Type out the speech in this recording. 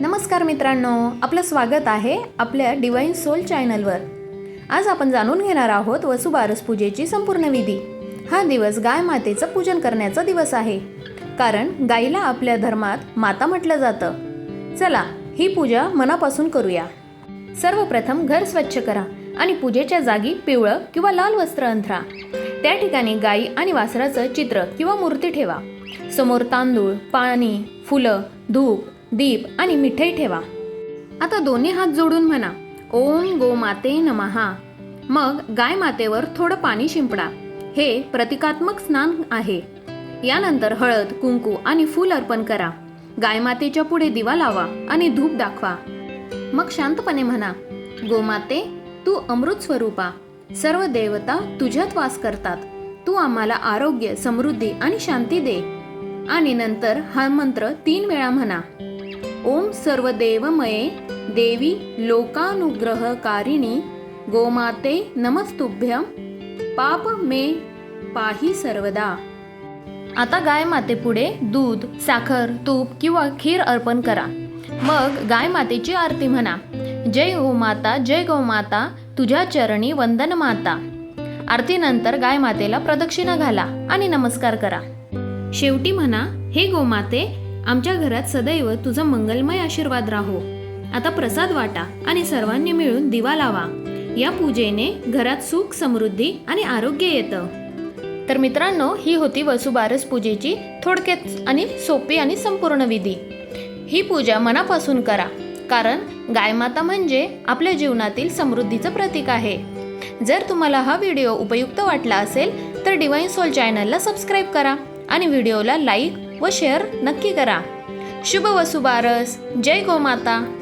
नमस्कार मित्रांनो आपलं स्वागत आहे आपल्या डिवाईन सोल चॅनलवर आज आपण जाणून घेणार आहोत वसुबारस पूजेची संपूर्ण विधी. हा दिवस गाय मातेचं पूजन करण्याचा दिवस आहे. कारण गाईला आपल्या धर्मात माता म्हटलं जातं. चला ही पूजा मनापासून करूया. सर्वप्रथम घर स्वच्छ करा आणि पूजेच्या जागी पिवळं किंवा लाल वस्त्र अंथरा. त्या ठिकाणी गाई आणि वासराचं चित्र किंवा मूर्ती ठेवा. समोर तांदूळ पाणी फुलं धूप दीप आणि मिठाई ठेवा. आता दोन्ही हात जोडून म्हणा ओम गोमाते नमहा. मग गाय मातेवर थोडं पाणी शिंपडा. हे प्रतिकात्मक स्नान आहे. यानंतर हळद कुंकू आणि फूल अर्पण करा. गायमातेच्या पुढे दिवा लावा आणि धूप दाखवा. मग शांतपणे म्हणा गोमाते तू अमृत स्वरूपा. सर्व देवता तुझ्यात वास करतात. तू आम्हाला आरोग्य समृद्धी आणि शांती दे. आणि नंतर हा मंत्र तीन वेळा म्हणा ओम सर्व देवमये देवी लोकानुग्रहकारिणी गोमाते नमस्तुभ्यम पाप मे पाही सर्वदा. आता गाय मातेपुढे दूध साखर तूप किंवा खीर अर्पण करा. मग गाय मातेची आरती म्हणा. जय गोमाता जय गोमाता तुझ्या चरणी वंदन माता. आरतीनंतर गाय मातेला प्रदक्षिणा घाला आणि नमस्कार करा. शेवटी म्हणा हे गोमाते आमच्या घरात सदैव तुझा मंगलमय आशीर्वाद राहो. आता प्रसाद वाटा आणि सर्वांनी मिळून दिवा लावा. या पूजेने घरात सुख समृद्धी आणि आरोग्य येतं. तर मित्रांनो ही होती वसुबारस पूजेची थोडक्यात आणि सोपी आणि संपूर्ण विधी. ही पूजा मनापासून करा कारण गायमाता म्हणजे आपल्या जीवनातील समृद्धीचं प्रतीक आहे. जर तुम्हाला हा व्हिडिओ उपयुक्त वाटला असेल तर डिवाईन सोल चॅनलला सबस्क्राईब करा आणि व्हिडिओला लाईक व शेअर नक्की करा. शुभ वसुबारस जय गोमाता